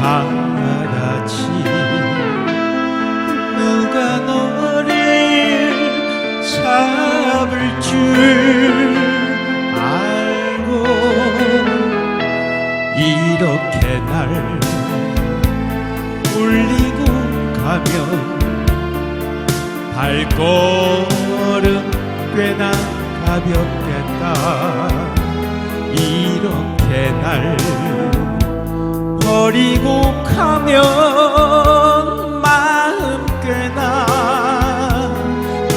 가라지 누가 너를 잡을 줄 알고 이렇게 날 울리고 가면 발걸음 꽤나 가볍겠다. 이렇게 날 버리고 가면 마음 꽤나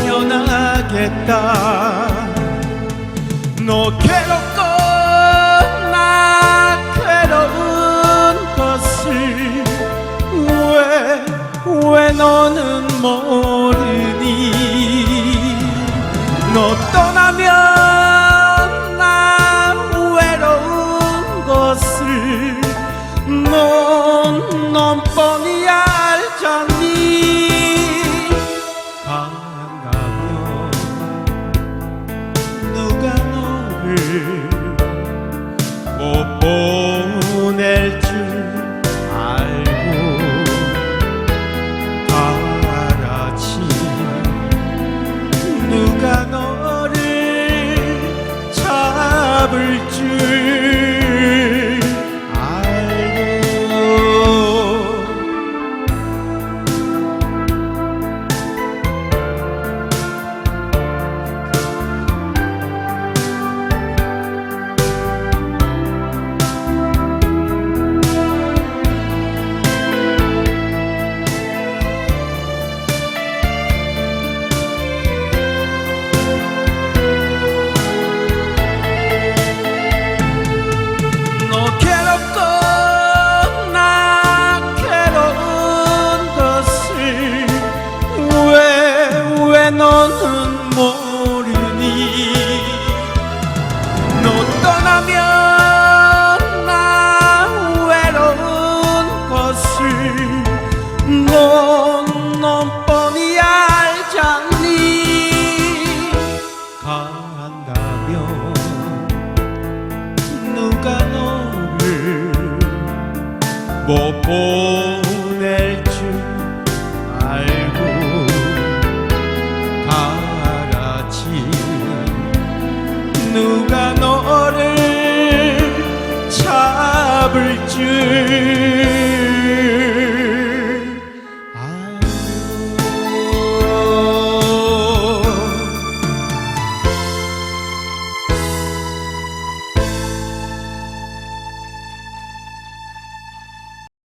변하겠다. 너 괴롭고 나 괴로운 것을 왜, 왜 너는 모르니? 너 떠나면 못 보낼 줄 알고 가라지. 누가 너를 잡을 줄 못 보낼 줄 알고 가라지 누가 너를 잡을 줄